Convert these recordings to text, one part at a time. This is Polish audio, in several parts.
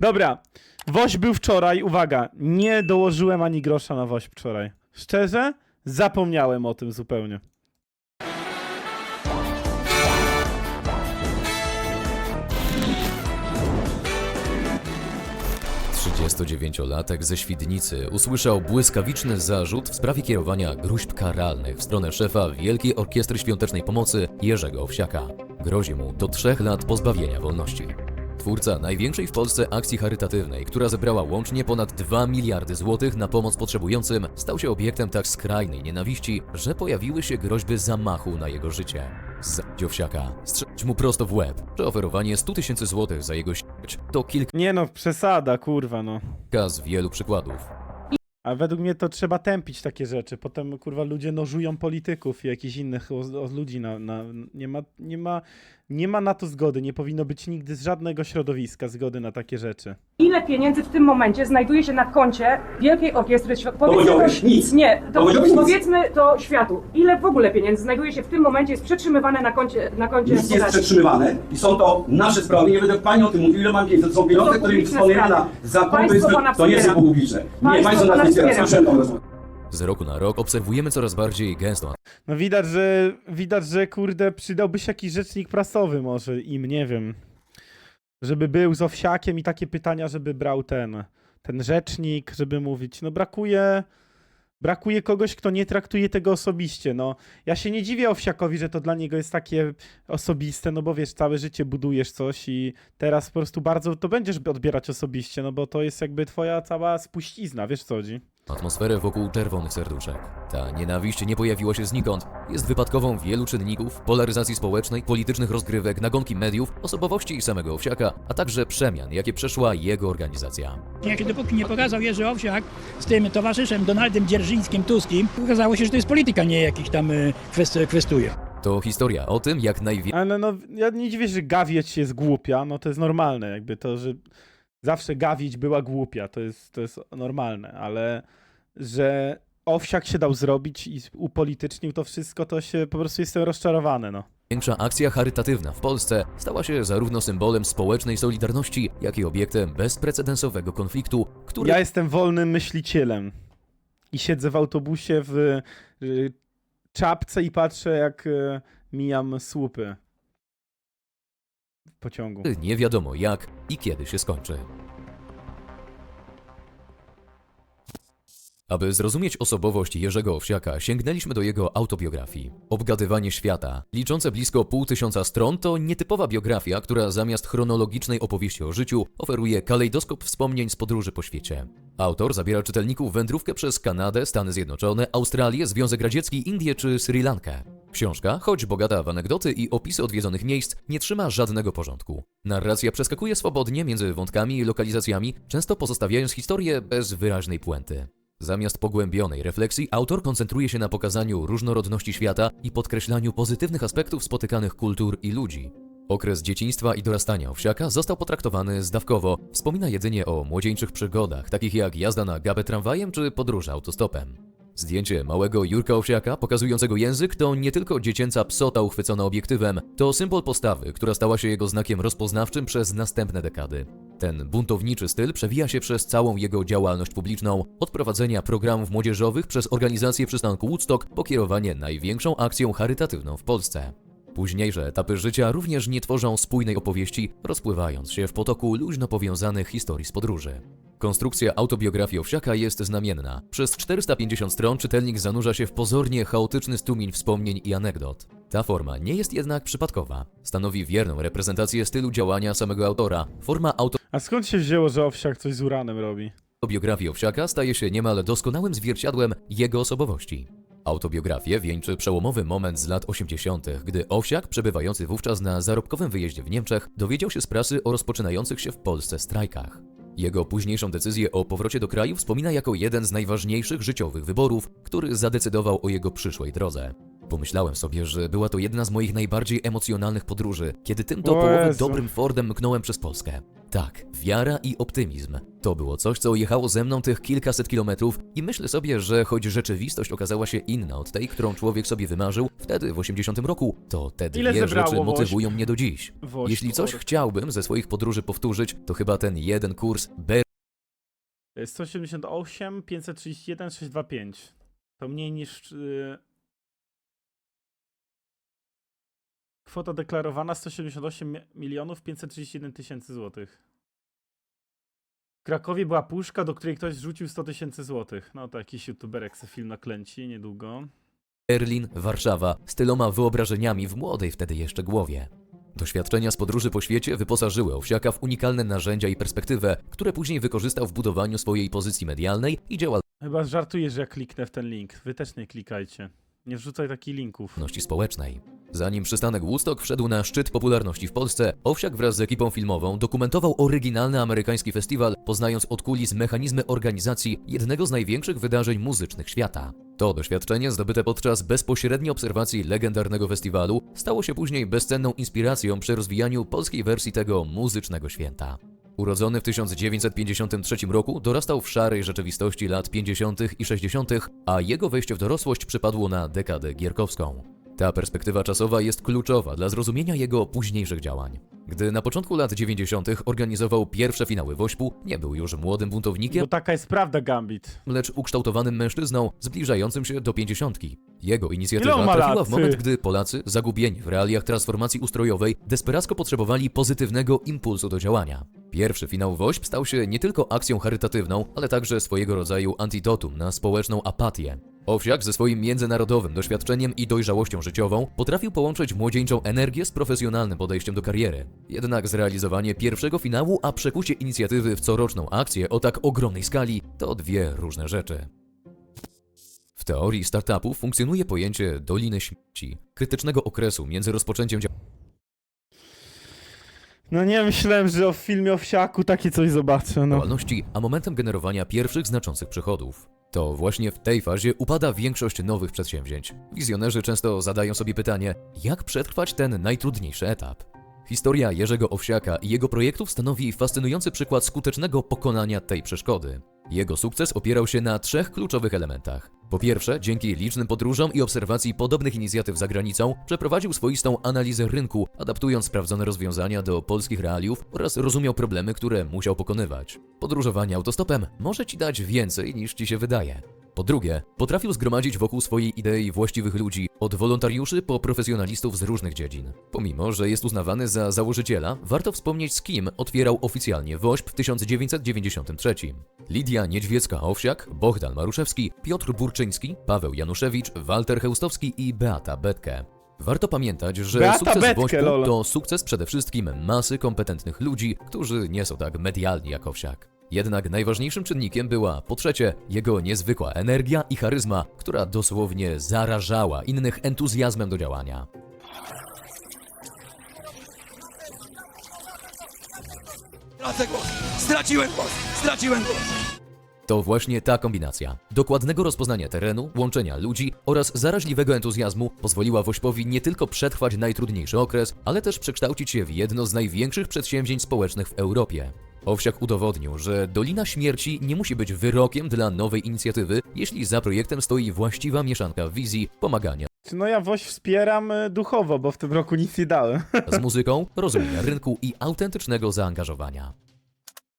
Dobra, Woś był wczoraj, uwaga, nie dołożyłem ani grosza na Woś wczoraj. Szczerze, zapomniałem o tym zupełnie. 39-latek ze Świdnicy usłyszał błyskawiczny zarzut w sprawie kierowania gruźb karalnych w stronę szefa Wielkiej Orkiestry Świątecznej Pomocy Jerzego Owsiaka. Grozi mu do trzech lat pozbawienia wolności. Twórca największej w Polsce akcji charytatywnej, która zebrała łącznie ponad 2 miliardy złotych na pomoc potrzebującym, stał się obiektem tak skrajnej nienawiści, że pojawiły się groźby zamachu na jego życie. Z Owsiaka strzelić mu prosto w łeb, że oferowanie 100 tysięcy złotych za jego śmierć to kilka Nie no, przesada, kurwa no. z wielu przykładów. A według mnie to trzeba tępić takie rzeczy. Potem, kurwa, ludzie nożują polityków i jakichś innych o, o ludzi. Na, na, nie, ma, nie, ma, nie ma na to zgody. Nie powinno być nigdy z żadnego środowiska zgody na takie rzeczy. Ile pieniędzy w tym momencie znajduje się na koncie Wielkiej Orkiestry Świata? Powiedziałeś nic. Nie, to Powiedziałeś nic. powiedzmy to światu. Ile w ogóle pieniędzy znajduje się w tym momencie, jest przetrzymywane na koncie na koncie Nic nie jest fundacji? przetrzymywane i są to nasze sprawy. Nie będę pani o tym mówił, ile mam pieniędzy. To są pieniądze, którymi publiczne dysponujemy sprawy. na zakupy. Państwo zbyt- pana To nie są wspiera. publiczne. Nie, Państwo państwo nas pana nie wspiera. wspiera. Słyszałem tą rozmowę. Z roku na rok obserwujemy coraz bardziej gęstą No widać, że widać, że kurde, przydałby się jakiś rzecznik prasowy może im, nie wiem. Żeby był z owsiakiem i takie pytania, żeby brał ten, ten rzecznik, żeby mówić. No brakuje, brakuje kogoś, kto nie traktuje tego osobiście. No, ja się nie dziwię owsiakowi, że to dla niego jest takie osobiste, no bo wiesz, całe życie budujesz coś i teraz po prostu bardzo to będziesz odbierać osobiście, no bo to jest jakby twoja cała spuścizna, wiesz co chodzi. Atmosferę wokół czerwonych serduszek. Ta nienawiść nie pojawiła się znikąd. Jest wypadkową wielu czynników, polaryzacji społecznej, politycznych rozgrywek, nagonki mediów, osobowości samego Owsiaka, a także przemian, jakie przeszła jego organizacja. Jak dopóki nie pokazał Jerzy Owsiak z tym towarzyszem Donaldem Dzierżyńskim Tuskim, okazało się, że to jest polityka, nie jakiś tam y, kwest- kwestuje. To historia o tym, jak najwięcej Ale no, ja nie dziwię, że gawieć jest głupia, no to jest normalne, jakby to, że zawsze gawieć była głupia, to jest, to jest normalne, ale że owsiak się dał zrobić i upolitycznił to wszystko, to się po prostu jestem rozczarowany, no. Większa akcja charytatywna w Polsce stała się zarówno symbolem społecznej solidarności, jak i obiektem bezprecedensowego konfliktu, który Ja jestem wolnym myślicielem i siedzę w autobusie w y, czapce i patrzę, jak y, mijam słupy pociągu. nie wiadomo jak i kiedy się skończy. Aby zrozumieć osobowość Jerzego Owsiaka, sięgnęliśmy do jego autobiografii. Obgadywanie świata, liczące blisko pół tysiąca stron, to nietypowa biografia, która zamiast chronologicznej opowieści o życiu oferuje kalejdoskop wspomnień z podróży po świecie. Autor zabiera czytelników wędrówkę przez Kanadę, Stany Zjednoczone, Australię, Związek Radziecki, Indię czy Sri Lankę. Książka, choć bogata w anegdoty i opisy odwiedzonych miejsc, nie trzyma żadnego porządku. Narracja przeskakuje swobodnie między wątkami i lokalizacjami, często pozostawiając historię bez wyraźnej puenty. Zamiast pogłębionej refleksji, autor koncentruje się na pokazaniu różnorodności świata i podkreślaniu pozytywnych aspektów spotykanych kultur i ludzi. Okres dzieciństwa i dorastania Owsiaka został potraktowany zdawkowo. Wspomina jedynie o młodzieńczych przygodach, takich jak jazda na gabę tramwajem czy podróże autostopem. Zdjęcie małego Jurka Owsiaka pokazującego język to nie tylko dziecięca psota uchwycona obiektywem, to symbol postawy, która stała się jego znakiem rozpoznawczym przez następne dekady. Ten buntowniczy styl przewija się przez całą jego działalność publiczną, od prowadzenia programów młodzieżowych przez organizację przystanku Woodstock po kierowanie największą akcją charytatywną w Polsce. Późniejsze etapy życia również nie tworzą spójnej opowieści, rozpływając się w potoku luźno powiązanych historii z podróży. Konstrukcja autobiografii Owsiaka jest znamienna. Przez 450 stron czytelnik zanurza się w pozornie chaotyczny strumień wspomnień i anegdot. Ta forma nie jest jednak przypadkowa. Stanowi wierną reprezentację stylu działania samego autora. Forma A skąd się wzięło, że owsiak coś z uranem robi? autobiografii Owsiaka staje się niemal doskonałym zwierciadłem jego osobowości. Autobiografię wieńczy przełomowy moment z lat 80., gdy Owsiak, przebywający wówczas na zarobkowym wyjeździe w Niemczech, dowiedział się z prasy o rozpoczynających się w Polsce strajkach. Jego późniejszą decyzję o powrocie do kraju wspomina jako jeden z najważniejszych życiowych wyborów, który zadecydował o jego przyszłej drodze. Pomyślałem sobie, że była to jedna z moich najbardziej emocjonalnych podróży, kiedy tym to O połowy Jezu. dobrym Fordem mknąłem przez Polskę. Tak, wiara i optymizm. To było coś, co jechało ze mną tych kilkaset kilometrów i myślę sobie, że choć rzeczywistość okazała się inna od tej, którą człowiek sobie wymarzył wtedy w 80 roku, to te Ile dwie zebrało rzeczy Wośp? motywują mnie do dziś. Wośp, Jeśli coś chciałbym ze swoich podróży powtórzyć, to chyba ten jeden kurs Ber To jest 188, 531, 625. To mniej niż. Yy... Kwota deklarowana 178 mi- milionów 531 tysięcy złotych. W Krakowie była puszka, do której ktoś rzucił 100 tysięcy złotych. No to jakiś youtuberek se film naklęci niedługo. Berlin, Warszawa z tyloma wyobrażeniami w młodej wtedy jeszcze głowie. Doświadczenia z podróży po świecie wyposażyły Owsiaka w unikalne narzędzia i perspektywę, które później wykorzystał w budowaniu swojej pozycji medialnej i Chyba żartujesz, że ja kliknę w ten link. Wy też nie klikajcie. Nie wrzucaj takich linków. działalności społecznej. Zanim przystanek Woodstock wszedł na szczyt popularności w Polsce, Owsiak wraz z ekipą filmową dokumentował oryginalny amerykański festiwal, poznając od kulis mechanizmy organizacji jednego z największych wydarzeń muzycznych świata. To doświadczenie zdobyte podczas bezpośredniej obserwacji legendarnego festiwalu stało się później bezcenną inspiracją przy rozwijaniu polskiej wersji tego muzycznego święta. Urodzony w 1953 roku, dorastał w szarej rzeczywistości lat 50. i 60., a jego wejście w dorosłość przypadło na dekadę gierkowską. Ta perspektywa czasowa jest kluczowa dla zrozumienia jego późniejszych działań. Gdy na początku lat 90. organizował pierwsze finały Wośpu, nie był już młodym buntownikiem, Bo taka jest prawda, Gambit. lecz ukształtowanym mężczyzną zbliżającym się do pięćdziesiątki. Jego Ile inicjatywa on ma trafiła lat, w moment, ty? gdy Polacy, zagubieni w realiach transformacji ustrojowej, desperacko potrzebowali pozytywnego impulsu do działania. Pierwszy finał WOŚP stał się nie tylko akcją charytatywną, ale także swojego rodzaju antidotum na społeczną apatię. Owsiak ze swoim międzynarodowym doświadczeniem i dojrzałością życiową potrafił połączyć młodzieńczą energię z profesjonalnym podejściem do kariery. Jednak zrealizowanie pierwszego finału, a przekucie inicjatywy w coroczną akcję o tak ogromnej skali to dwie różne rzeczy. W teorii startupu funkcjonuje pojęcie doliny śmierci, krytycznego okresu między rozpoczęciem No nie myślałem, że o filmie o wsiaku takie coś zobaczę, no. działalności, a momentem generowania pierwszych znaczących przychodów. To właśnie w tej fazie upada większość nowych przedsięwzięć. Wizjonerzy często zadają sobie pytanie, jak przetrwać ten najtrudniejszy etap. Historia Jerzego Owsiaka i jego projektów stanowi fascynujący przykład skutecznego pokonania tej przeszkody. Jego sukces opierał się na trzech kluczowych elementach. Po pierwsze, dzięki licznym podróżom i obserwacji podobnych inicjatyw za granicą, przeprowadził swoistą analizę rynku, adaptując sprawdzone rozwiązania do polskich realiów oraz rozumiał problemy, które musiał pokonywać. Podróżowanie autostopem może ci dać więcej niż ci się wydaje. Po drugie, potrafił zgromadzić wokół swojej idei właściwych ludzi, od wolontariuszy po profesjonalistów z różnych dziedzin. Pomimo, że jest uznawany za założyciela, warto wspomnieć z kim otwierał oficjalnie WOŚP w 1993. Lidia Niedźwiecka-Owsiak, Bohdan Maruszewski, Piotr Burczyński, Paweł Januszewicz, Walter Heustowski i Beata Betke. Warto pamiętać, że Beata sukces Betke, WOŚP-u to sukces przede wszystkim masy kompetentnych ludzi, którzy nie są tak medialni jak Owsiak. Jednak najważniejszym czynnikiem była, po trzecie, jego niezwykła energia i charyzma, która dosłownie zarażała innych entuzjazmem do działania. Tracę głos! Straciłem głos! Straciłem głos! To właśnie ta kombinacja dokładnego rozpoznania terenu, łączenia ludzi oraz zaraźliwego entuzjazmu pozwoliła Wośpowi nie tylko przetrwać najtrudniejszy okres, ale też przekształcić się w jedno z największych przedsięwzięć społecznych w Europie. Owsiak udowodnił, że Dolina Śmierci nie musi być wyrokiem dla nowej inicjatywy, jeśli za projektem stoi właściwa mieszanka wizji, pomagania No ja woś wspieram y, duchowo, bo w tym roku nic nie dałem. z muzyką, rozumienia rynku i autentycznego zaangażowania.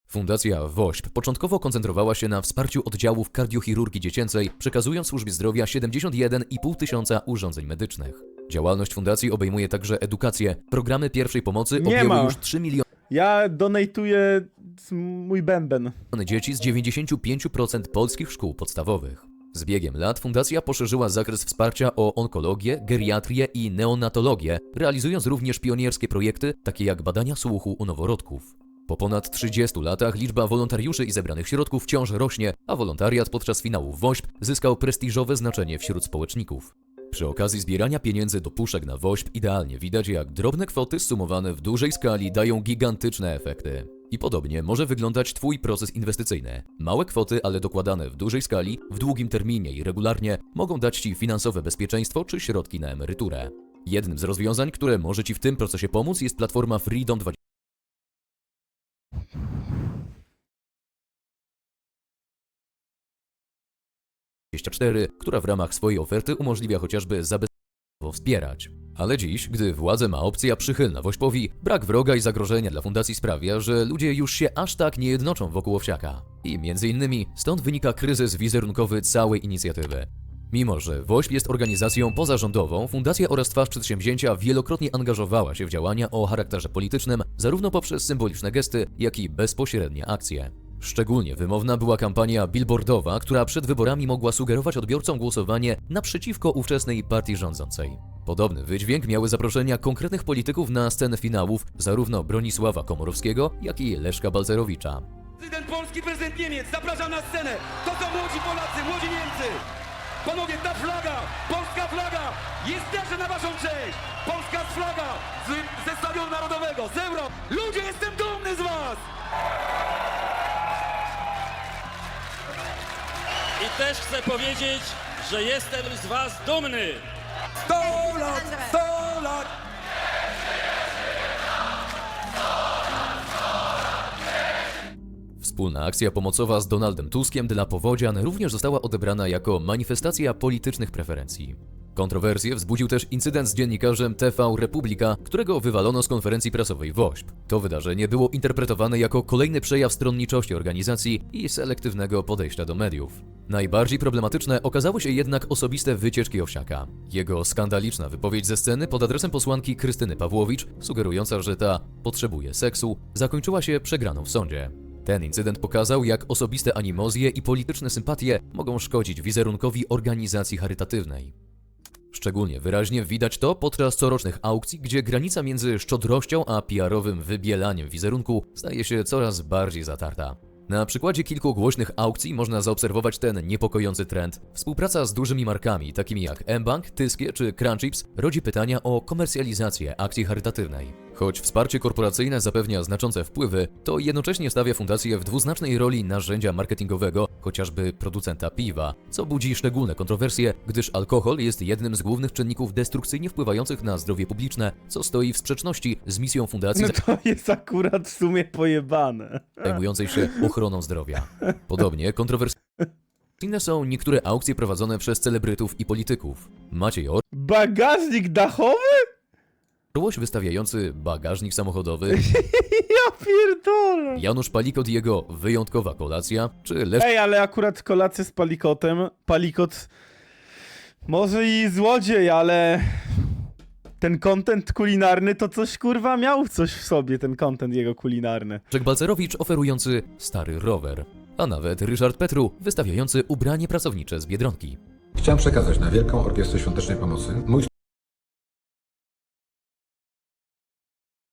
Fundacja WOŚP początkowo koncentrowała się na wsparciu oddziałów kardiochirurgii dziecięcej, przekazując służbie zdrowia 71,5 tysiąca urządzeń medycznych. Działalność fundacji obejmuje także edukację. Programy pierwszej pomocy Nie objęły ma. już 3 miliony Ja donatuję mój bęben. dzieci z 95% polskich szkół podstawowych. Z biegiem lat fundacja poszerzyła zakres wsparcia o onkologię, geriatrię i neonatologię, realizując również pionierskie projekty, takie jak badania słuchu u noworodków. Po ponad 30 latach liczba wolontariuszy i zebranych środków wciąż rośnie, a wolontariat podczas finału WOŚP zyskał prestiżowe znaczenie wśród społeczników. Przy okazji zbierania pieniędzy do puszek na WOŚP idealnie widać, jak drobne kwoty sumowane w dużej skali dają gigantyczne efekty. I podobnie może wyglądać Twój proces inwestycyjny. Małe kwoty, ale dokładane w dużej skali, w długim terminie i regularnie mogą dać Ci finansowe bezpieczeństwo czy środki na emeryturę. Jednym z rozwiązań, które może Ci w tym procesie pomóc jest platforma Freedom 20. 24, która w ramach swojej oferty umożliwia chociażby zabezpieczenie wspierać. Ale dziś, gdy władzę ma opcja przychylna Wośpowi, brak wroga i zagrożenia dla fundacji sprawia, że ludzie już się aż tak nie jednoczą wokół Owsiaka. I między innymi stąd wynika kryzys wizerunkowy całej inicjatywy. Mimo, że WOŚP jest organizacją pozarządową, fundacja oraz twarz przedsięwzięcia wielokrotnie angażowała się w działania o charakterze politycznym, zarówno poprzez symboliczne gesty, jak i bezpośrednie akcje. Szczególnie wymowna była kampania billboardowa, która przed wyborami mogła sugerować odbiorcom głosowanie naprzeciwko ówczesnej partii rządzącej. Podobny wydźwięk miały zaproszenia konkretnych polityków na scenę finałów zarówno Bronisława Komorowskiego, jak i Leszka Balcerowicza. Prezydent Polski, prezydent Niemiec, zapraszam na scenę. To są młodzi Polacy, młodzi Niemcy. Panowie, ta flaga, polska flaga jest także na waszą cześć. Polska flaga z, ze Stadionu Narodowego, z Euro. Ludzie, jestem dumny z was. I też chcę powiedzieć, że jestem z Was dumny. 100 lat, 100 lat. Wspólna akcja pomocowa z Donaldem Tuskiem dla powodzian również została odebrana jako manifestacja politycznych preferencji. Kontrowersje wzbudził też incydent z dziennikarzem TV Republika, którego wywalono z konferencji prasowej WOŚP. To wydarzenie było interpretowane jako kolejny przejaw stronniczości organizacji i selektywnego podejścia do mediów. Najbardziej problematyczne okazały się jednak osobiste wycieczki Owsiaka. Jego skandaliczna wypowiedź ze sceny pod adresem posłanki Krystyny Pawłowicz, sugerująca, że ta potrzebuje seksu, zakończyła się przegraną w sądzie. Ten incydent pokazał, jak osobiste animozje i polityczne sympatie mogą szkodzić wizerunkowi organizacji charytatywnej. Szczególnie wyraźnie widać to podczas corocznych aukcji, gdzie granica między szczodrością a PR-owym wybielaniem wizerunku staje się coraz bardziej zatarta. Na przykładzie kilku głośnych aukcji można zaobserwować ten niepokojący trend. Współpraca z dużymi markami, takimi jak mBank, Tyskie czy Crunchips, rodzi pytania o komercjalizację akcji charytatywnej. Choć wsparcie korporacyjne zapewnia znaczące wpływy, to jednocześnie stawia fundację w dwuznacznej roli narzędzia marketingowego, chociażby producenta piwa, co budzi szczególne kontrowersje, gdyż alkohol jest jednym z głównych czynników destrukcyjnie wpływających na zdrowie publiczne, co stoi w sprzeczności z misją fundacji No to jest akurat w sumie pojebane. zajmującej się ochroną zdrowia. Podobnie kontrowersyjne są niektóre aukcje prowadzone przez celebrytów i polityków. Maciej Bagażnik dachowy? Orłoś wystawiający bagażnik samochodowy, Ja pierdolę. Janusz Palikot i jego wyjątkowa kolacja, czy Leszek Ej, ale akurat kolację z palikotem. Palikot może i złodziej, ale ten content kulinarny to coś kurwa miał coś w sobie, ten content jego kulinarny. Balcerowicz oferujący stary rower, a nawet Ryszard Petru wystawiający ubranie pracownicze z Biedronki. Chciałem przekazać na Wielką Orkiestrę Świątecznej Pomocy mój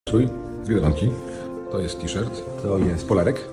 strój z Biedronki. To jest t-shirt, to jest polarek.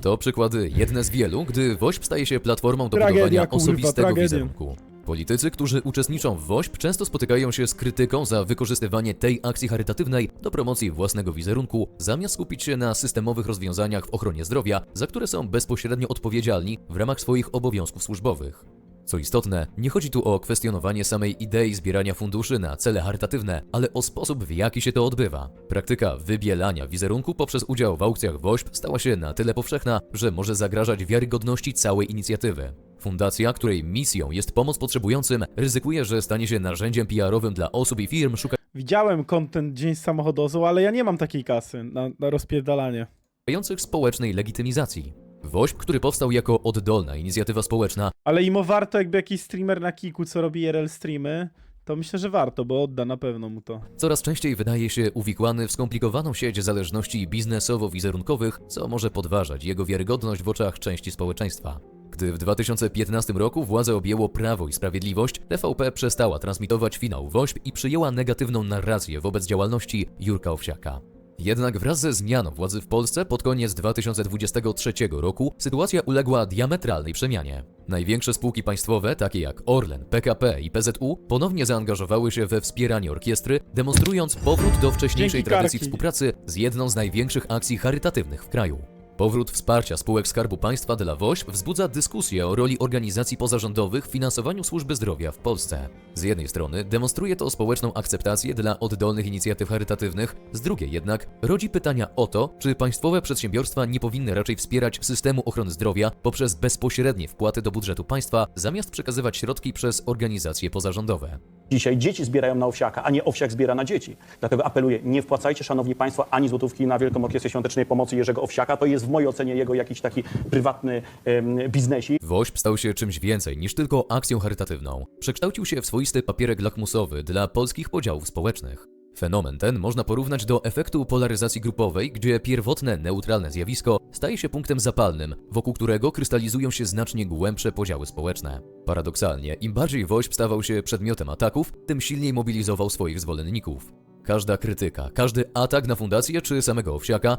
To przykłady jedne z wielu, gdy WOŚP staje się platformą do Tragedia, budowania kurwa, osobistego tragedia. wizerunku. Politycy, którzy uczestniczą w WOŚP, często spotykają się z krytyką za wykorzystywanie tej akcji charytatywnej do promocji własnego wizerunku, zamiast skupić się na systemowych rozwiązaniach w ochronie zdrowia, za które są bezpośrednio odpowiedzialni w ramach swoich obowiązków służbowych. Co istotne, nie chodzi tu o kwestionowanie samej idei zbierania funduszy na cele charytatywne, ale o sposób, w jaki się to odbywa. Praktyka wybielania wizerunku poprzez udział w aukcjach WOŚP stała się na tyle powszechna, że może zagrażać wiarygodności całej inicjatywy. Fundacja, której misją jest pomoc potrzebującym, ryzykuje, że stanie się narzędziem PR-owym dla osób i firm Widziałem content Dzień Samochodowców, ale ja nie mam takiej kasy na, na rozpierdalanie. szukających społecznej legitymizacji. WOŚP, który powstał jako oddolna inicjatywa społeczna, Ale imo warto, jakby jakiś streamer na Kiku, co robi IRL streamy, to myślę, że warto, bo odda na pewno mu to. coraz częściej wydaje się uwikłany w skomplikowaną sieć zależności biznesowo-wizerunkowych, co może podważać jego wiarygodność w oczach części społeczeństwa. Gdy w 2015 roku władzę objęło Prawo i Sprawiedliwość, TVP przestała transmitować finał WOŚP i przyjęła negatywną narrację wobec działalności Jurka Owsiaka. Jednak wraz ze zmianą władzy w Polsce pod koniec 2023 roku sytuacja uległa diametralnej przemianie. Największe spółki państwowe, takie jak Orlen, PKP i PZU, ponownie zaangażowały się we wspieranie orkiestry, demonstrując powrót do wcześniejszej tradycji współpracy z jedną z największych akcji charytatywnych w kraju. Powrót wsparcia spółek Skarbu Państwa dla WOŚP wzbudza dyskusję o roli organizacji pozarządowych w finansowaniu służby zdrowia w Polsce. Z jednej strony demonstruje to społeczną akceptację dla oddolnych inicjatyw charytatywnych, z drugiej jednak rodzi pytania o to, czy państwowe przedsiębiorstwa nie powinny raczej wspierać systemu ochrony zdrowia poprzez bezpośrednie wpłaty do budżetu państwa, zamiast przekazywać środki przez organizacje pozarządowe. Dzisiaj dzieci zbierają na owsiaka, a nie owsiak zbiera na dzieci. Dlatego apeluję, nie wpłacajcie, szanowni państwo, ani złotówki na Wielką Orkiestrę Świątecznej Pomocy Jerzego Owsiaka. To jest w mojej ocenie jego jakiś taki prywatny em, biznesik. WOŚP stał się czymś więcej niż tylko akcją charytatywną. Przekształcił się w swoisty papierek lakmusowy dla polskich podziałów społecznych. Fenomen ten można porównać do efektu polaryzacji grupowej, gdzie pierwotne neutralne zjawisko staje się punktem zapalnym, wokół którego krystalizują się znacznie głębsze podziały społeczne. Paradoksalnie, im bardziej WOŚP stawał się przedmiotem ataków, tym silniej mobilizował swoich zwolenników. Każda krytyka, każdy atak na fundację czy samego Owsiaka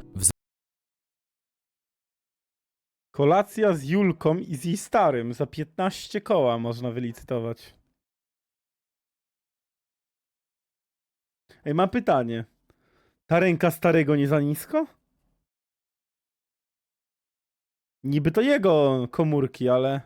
Kolacja z Julką i z jej starym. Za 15 koła można wylicytować. Ej, mam pytanie. Ta ręka starego nie za nisko? Niby to jego komórki, ale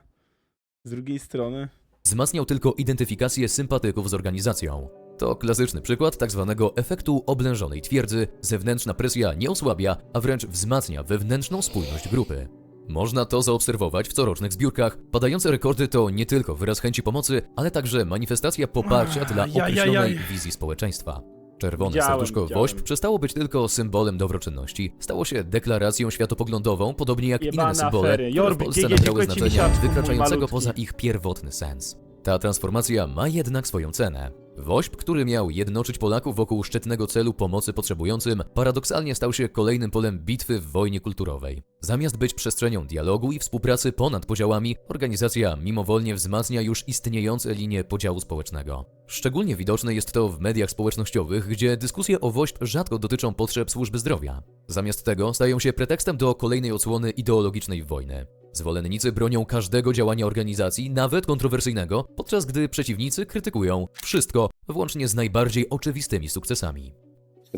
z drugiej strony. wzmacniał tylko identyfikację sympatyków z organizacją. To klasyczny przykład tzw. efektu oblężonej twierdzy. Zewnętrzna presja nie osłabia, a wręcz wzmacnia wewnętrzną spójność grupy. Można to zaobserwować w corocznych zbiórkach. Padające rekordy to nie tylko wyraz chęci pomocy, ale także manifestacja poparcia dla określonej wizji społeczeństwa. Czerwone Widziałem, serduszko widziałem. WOŚP przestało być tylko symbolem dobroczynności, stało się deklaracją światopoglądową, podobnie jak Jebane inne symbole, afery. które w Polsce nabrały dziękuję ci, znaczenia misiaczku, mój wykraczającego malutki. poza ich pierwotny sens. Ta transformacja ma jednak swoją cenę. WOŚP, który miał jednoczyć Polaków wokół szczytnego celu pomocy potrzebującym, paradoksalnie stał się kolejnym polem bitwy w wojnie kulturowej. Zamiast być przestrzenią dialogu i współpracy ponad podziałami, organizacja mimowolnie wzmacnia już istniejące linie podziału społecznego. Szczególnie widoczne jest to w mediach społecznościowych, gdzie dyskusje o WOŚP rzadko dotyczą potrzeb służby zdrowia. Zamiast tego stają się pretekstem do kolejnej odsłony ideologicznej wojny. Zwolennicy bronią każdego działania organizacji, nawet kontrowersyjnego, podczas gdy przeciwnicy krytykują wszystko, włącznie z najbardziej oczywistymi sukcesami.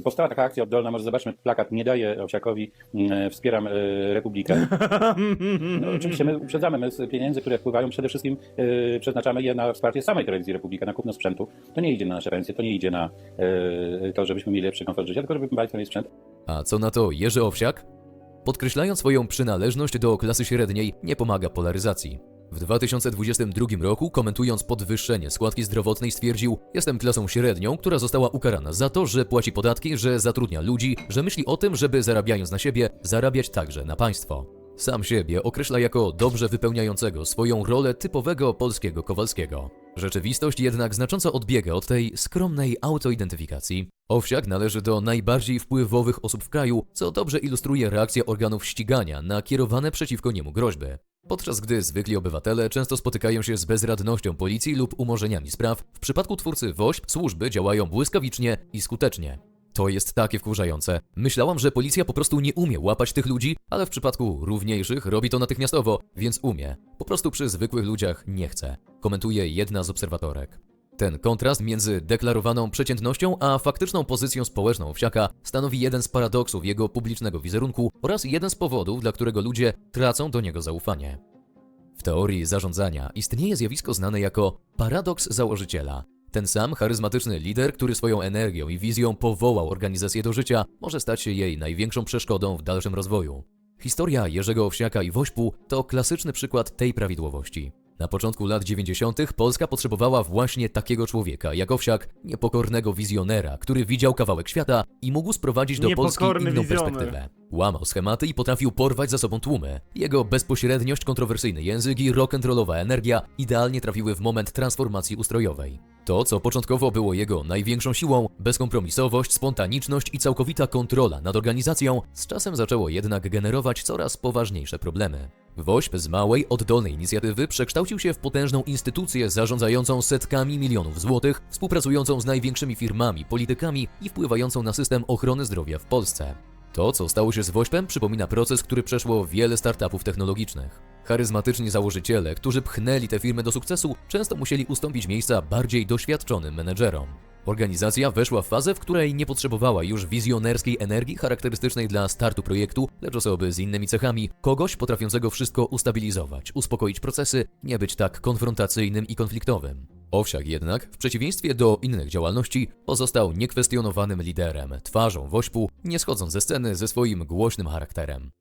Powstała taka akcja oddolna, może zobaczmy plakat, nie daję Owsiakowi, mm, wspieram e, Republikę. No, oczywiście my uprzedzamy, my z pieniędzy, które wpływają, przede wszystkim e, przeznaczamy je na wsparcie samej telewizji Republika, na kupno sprzętu. To nie idzie na nasze pensje, to nie idzie na e, to, żebyśmy mieli lepszy komfort życia, tylko żeby ten sprzęt. A co na to Jerzy Owsiak? Podkreślając swoją przynależność do klasy średniej, nie pomaga polaryzacji. W 2022 roku, komentując podwyższenie składki zdrowotnej, stwierdził: Jestem klasą średnią, która została ukarana za to, że płaci podatki, że zatrudnia ludzi, że myśli o tym, żeby zarabiając na siebie, zarabiać także na państwo. Sam siebie określa jako dobrze wypełniającego swoją rolę typowego polskiego Kowalskiego. Rzeczywistość jednak znacząco odbiega od tej skromnej autoidentyfikacji. Owsiak należy do najbardziej wpływowych osób w kraju, co dobrze ilustruje reakcję organów ścigania na kierowane przeciwko niemu groźby. Podczas gdy zwykli obywatele często spotykają się z bezradnością policji lub umorzeniami spraw, w przypadku twórcy WOŚP służby działają błyskawicznie i skutecznie. To jest takie wkurzające. Myślałam, że policja po prostu nie umie łapać tych ludzi, ale w przypadku równiejszych robi to natychmiastowo, więc umie. Po prostu przy zwykłych ludziach nie chce. Komentuje jedna z obserwatorek. Ten kontrast między deklarowaną przeciętnością a faktyczną pozycją społeczną Owsiaka stanowi jeden z paradoksów jego publicznego wizerunku oraz jeden z powodów, dla którego ludzie tracą do niego zaufanie. W teorii zarządzania istnieje zjawisko znane jako paradoks założyciela. Ten sam charyzmatyczny lider, który swoją energią i wizją powołał organizację do życia, może stać się jej największą przeszkodą w dalszym rozwoju. Historia Jerzego Owsiaka i Wośpu to klasyczny przykład tej prawidłowości. Na początku lat 90. Polska potrzebowała właśnie takiego człowieka, jak Owsiak, niepokornego wizjonera, który widział kawałek świata i mógł sprowadzić do Polski inną wizjoner. perspektywę. Łamał schematy i potrafił porwać za sobą tłumy. Jego bezpośredniość, kontrowersyjny język i rock'n'rollowa energia idealnie trafiły w moment transformacji ustrojowej. To, co początkowo było jego największą siłą, bezkompromisowość, spontaniczność i całkowita kontrola nad organizacją, z czasem zaczęło jednak generować coraz poważniejsze problemy. WOŚP z małej, oddolnej inicjatywy przekształcił się w potężną instytucję zarządzającą setkami milionów złotych, współpracującą z największymi firmami, politykami i wpływającą na system ochrony zdrowia w Polsce. To, co stało się z WOŚPem, przypomina proces, który przeszło wiele startupów technologicznych. Charyzmatyczni założyciele, którzy pchnęli te firmy do sukcesu, często musieli ustąpić miejsca bardziej doświadczonym menedżerom. Organizacja weszła w fazę, w której nie potrzebowała już wizjonerskiej energii charakterystycznej dla startu projektu, lecz osoby z innymi cechami, kogoś potrafiącego wszystko ustabilizować, uspokoić procesy, nie być tak konfrontacyjnym i konfliktowym. Owsiak jednak, w przeciwieństwie do innych działalności, pozostał niekwestionowanym liderem, twarzą Wośpu, nie schodząc ze sceny ze swoim głośnym charakterem.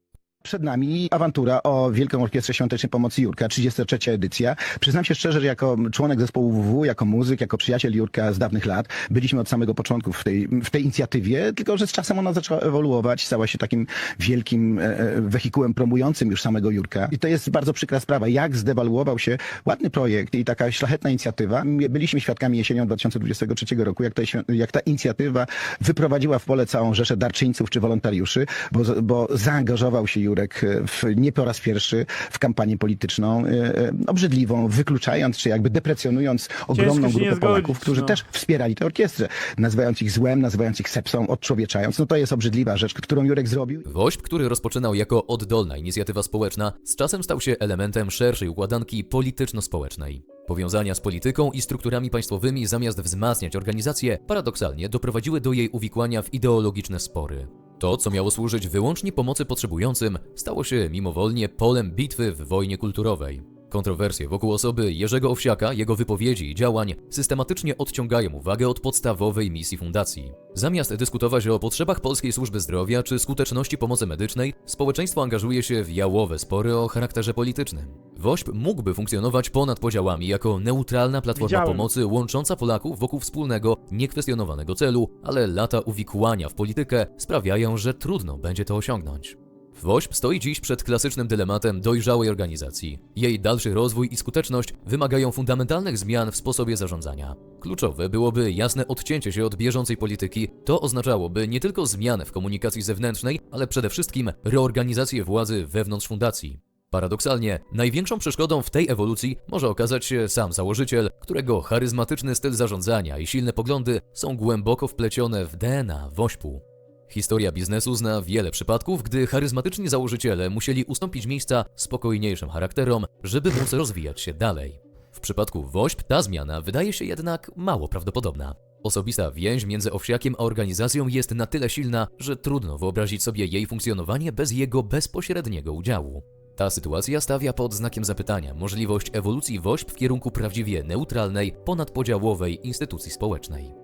Przed nami awantura o Wielką Orkiestrę Świątecznej Pomocy Jurka, 33. edycja. Przyznam się szczerze, że jako członek zespołu WW, jako muzyk, jako przyjaciel Jurka z dawnych lat, byliśmy od samego początku w tej, w tej inicjatywie, tylko że z czasem ona zaczęła ewoluować, stała się takim wielkim e, e, wehikułem promującym już samego Jurka. I to jest bardzo przykra sprawa, jak zdewaluował się ładny projekt i taka szlachetna inicjatywa. Byliśmy świadkami jesienią 2023 roku, jak ta, jak ta inicjatywa wyprowadziła w pole całą rzeszę darczyńców czy wolontariuszy, bo, bo zaangażował się Jurek e, w, nie po raz pierwszy w kampanię polityczną e, e, obrzydliwą, wykluczając czy jakby deprecjonując ogromną grupę Polaków, zgodzić, którzy no. też wspierali tę orkiestrę, nazywając ich złem, nazywając ich sepsą, odczłowieczając. No to jest obrzydliwa rzecz, którą Jurek zrobił. Wośp, który rozpoczynał jako oddolna inicjatywa społeczna, z czasem stał się elementem szerszej układanki polityczno-społecznej. Powiązania z polityką i strukturami państwowymi zamiast wzmacniać organizację, paradoksalnie doprowadziły do jej uwikłania w ideologiczne spory. To, co miało służyć wyłącznie pomocy potrzebującym, stało się mimowolnie polem bitwy w wojnie kulturowej. Kontrowersje wokół osoby Jerzego Owsiaka, jego wypowiedzi i działań systematycznie odciągają uwagę od podstawowej misji fundacji. Zamiast dyskutować o potrzebach polskiej służby zdrowia czy skuteczności pomocy medycznej, społeczeństwo angażuje się w jałowe spory o charakterze politycznym. WOŚP mógłby funkcjonować ponad podziałami jako neutralna platforma Widziałem. pomocy łącząca Polaków wokół wspólnego, niekwestionowanego celu, ale lata uwikłania w politykę sprawiają, że trudno będzie to osiągnąć. WOŚP stoi dziś przed klasycznym dylematem dojrzałej organizacji. Jej dalszy rozwój i skuteczność wymagają fundamentalnych zmian w sposobie zarządzania. Kluczowe byłoby jasne odcięcie się od bieżącej polityki. To oznaczałoby nie tylko zmianę w komunikacji zewnętrznej, ale przede wszystkim reorganizację władzy wewnątrz fundacji. Paradoksalnie, największą przeszkodą w tej ewolucji może okazać się sam założyciel, którego charyzmatyczny styl zarządzania i silne poglądy są głęboko wplecione w DNA WOŚP-u. Historia biznesu zna wiele przypadków, gdy charyzmatyczni założyciele musieli ustąpić miejsca spokojniejszym charakterom, żeby móc rozwijać się dalej. W przypadku WOŚP ta zmiana wydaje się jednak mało prawdopodobna. Osobista więź między Owsiakiem a organizacją jest na tyle silna, że trudno wyobrazić sobie jej funkcjonowanie bez jego bezpośredniego udziału. Ta sytuacja stawia pod znakiem zapytania możliwość ewolucji WOŚP w kierunku prawdziwie neutralnej, ponadpodziałowej instytucji społecznej.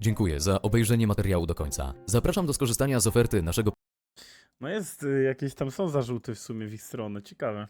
Dziękuję za obejrzenie materiału do końca. Zapraszam do skorzystania z oferty naszego No jest, y, jakieś tam są zarzuty w sumie w ich stronę, ciekawe.